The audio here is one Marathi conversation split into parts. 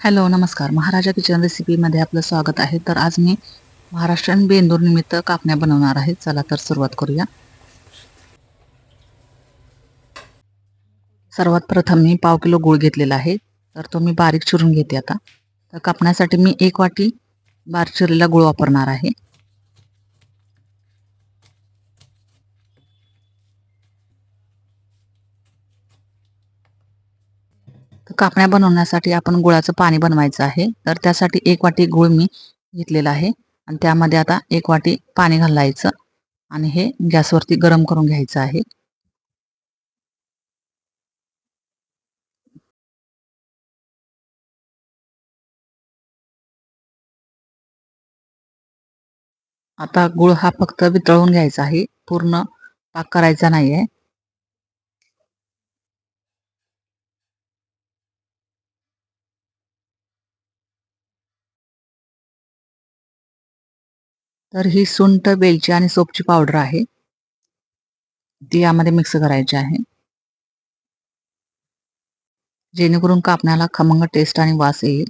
हॅलो नमस्कार. महाराजा किचन रेसिपीमध्ये आपलं स्वागत आहे. तर आज मी महाराष्ट्रीयन बेंदूर निमित्त कापण्या बनवणार आहे. चला तर सुरुवात करूया. सर्वात प्रथम मी पाव किलो गूळ घेतलेला आहे. तर तो मी बारीक चिरून घेते आता. तर कापण्यासाठी मी एक वाटी बारीक चिरलेला गूळ वापरणार आहे. तर कापण्या बनवण्यासाठी आपण गुळाचं पाणी बनवायचं आहे. तर त्यासाठी एक वाटी गुळ मी घेतलेला आहे. आणि त्यामध्ये आता एक वाटी पाणी घालायचं. आणि हे गॅसवरती गरम करून घ्यायचं आहे. आता गुळ हा फक्त वितळून घ्यायचा आहे. पूर्ण पाक करायचा नाही आहे तर ही सुंठ वेलची आणि सोपची पावडर आहे. ती यामध्ये मिक्स करायची आहे. जेणेकरून कापण्याला खमंग टेस्ट आणि वास येईल.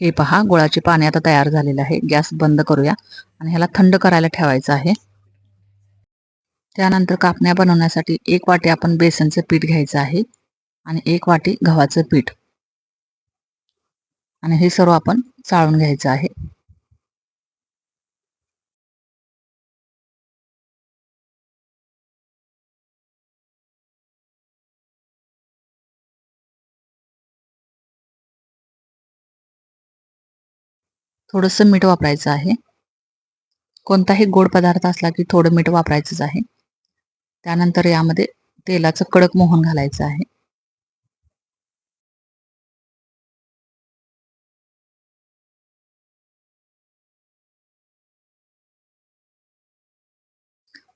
हे पहा गुळाचे पाणी आता तयार झालेलं आहे. गॅस बंद करूया आणि ह्याला थंड करायला ठेवायचं आहे. त्यानंतर कापण्या बनवण्यासाठी एक वाटी आपण बेसनचं पीठ घ्यायचं आहे. आणि एक वाटी गव्हाचं पीठ. आणि हे सर्व आपण चाळून घ्यायचं आहे. थोडंसं मीठ वापरायचं आहे. कोणताही गोड पदार्थ असला की थोडं मीठ वापरायचंच आहे. त्यानंतर यामध्ये तेलाचं कडक मोहन घालायचं आहे.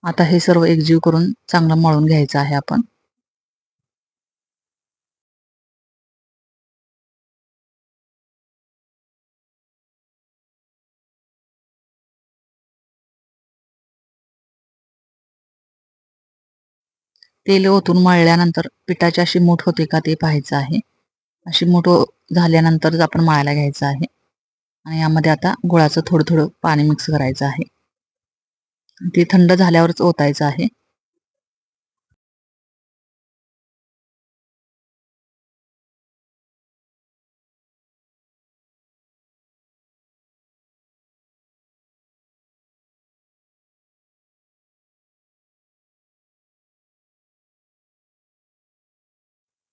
आता हे सर्व एकजीव करून चांगलं मळून घ्यायचं आहे आपण. तेल ओतून मळल्यानंतर पिठाची अशी मूठ होते का ते पाहायचं आहे. अशी मूठ झाल्यानंतरच आपण मळायला घ्यायचं आहे. आणि यामध्ये आता गुळाचं थोडं थोडं पाणी मिक्स करायचं आहे. ते थंड झाल्यावरच ओतायचं आहे.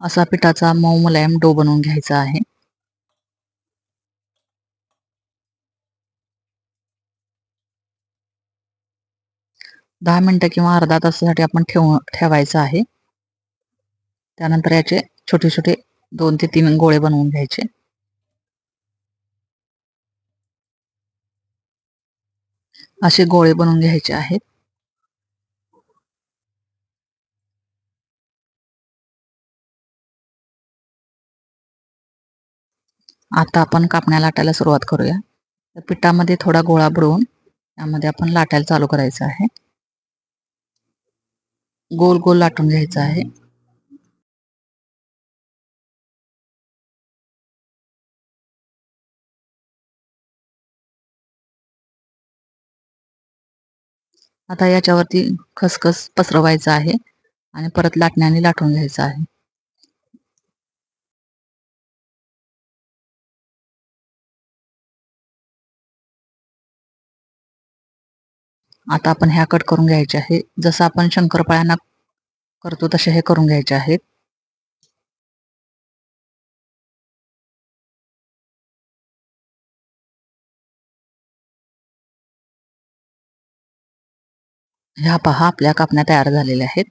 असा पिठाचा मऊ मुलायम डो बनवून घ्यायचा आहे. दहा मिनटं किंवा अर्धा तासासाठी आपण ठेव ठेवायचं आहे. त्यानंतर याचे छोटे छोटे दोन ते तीन गोळे बनवून घ्यायचे. असे गोळे बनवून घ्यायचे आहेत. आता आपण कापण्या लाटायला सुरुवात करूया. तर पिठामध्ये थोडा गोळा बुडवून त्यामध्ये आपण लाटायला चालू करायचं आहे. गोल गोल लाटून घ्यायचं आहे. आता याच्यावरती खसखस पसरवायचं आहे आणि परत लाटण्याने लाटून घ्यायचं आहे. आता आपण ह्या कट करून घ्यायचे आहे. जसं आपण शंकरपाळ्यांना करतो तसे हे करून घ्यायचे आहेत. ह्या पहा आपल्या कापण्या तयार झालेल्या आहेत.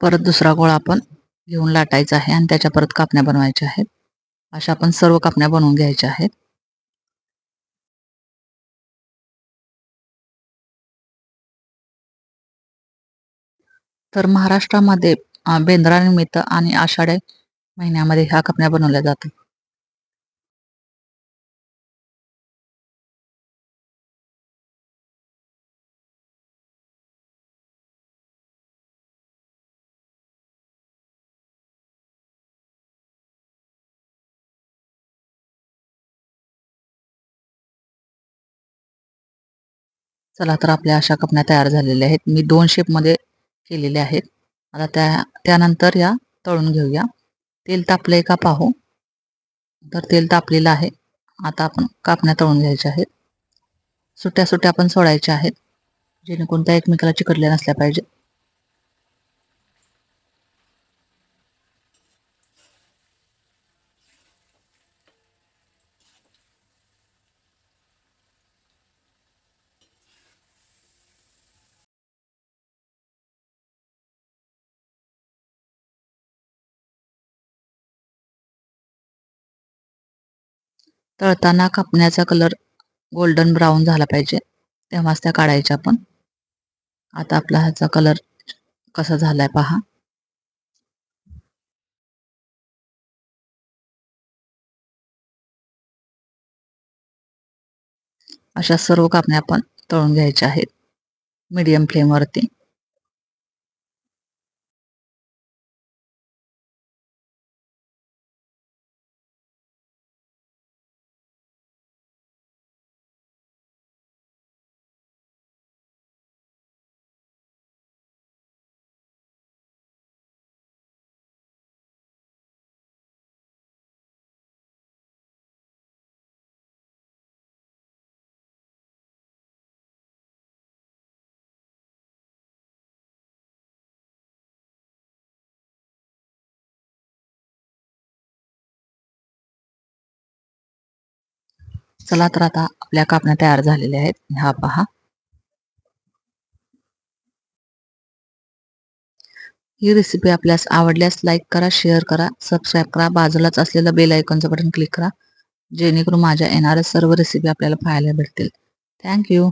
परत दुसरा गोळा आपण घेऊन लाटायचा आहे आणि त्याच्या परत कापण्या बनवायच्या आहेत. अशा आपण सर्व कापण्या बनवून घ्यायच्या आहेत. तर महाराष्ट्रामध्ये बेंद्रानिमित्त आणि आषाढी महिन्यामध्ये ह्या कापण्या बनवल्या जातात. चला तर आपल्या अशा कपण्या तयार झालेल्या आहेत. मी दोन शेपमध्ये केलेल्या आहेत. आता त्या त्यानंतर या तळून घेऊया. तेल तापलंय का पाहू. तर तेल तापलेलं आहे. आता आपण कापण्या तळून घ्यायच्या आहेत. सुट्या सुट्या आपण सोडायच्या आहेत. जेणेकरून त्या एकमेकाला चिकटल्या नसल्या पाहिजे. तळताना कापण्याचा कलर गोल्डन ब्राऊन झाला पाहिजे. तेव्हाच त्या काढायच्या आपण. आता आपला ह्याचा कलर कसा झालाय पहा. अशा सर्व कापण्या आपण तळून घ्यायच्या आहेत. मीडियम फ्लेमवरती चला तर आता आपल्या कापण्या तयार झालेल्या आहेत. ह्या पहा. ही रेसिपी आपल्यास आवडल्यास लाईक करा शेअर करा सबस्क्राईब करा. बाजूलाच असलेलं बेल आयकॉनचं बटन क्लिक करा. जेणेकरून माझ्या येणाऱ्या सर्व रेसिपी आपल्याला पाहायला भेटतील. थँक्यू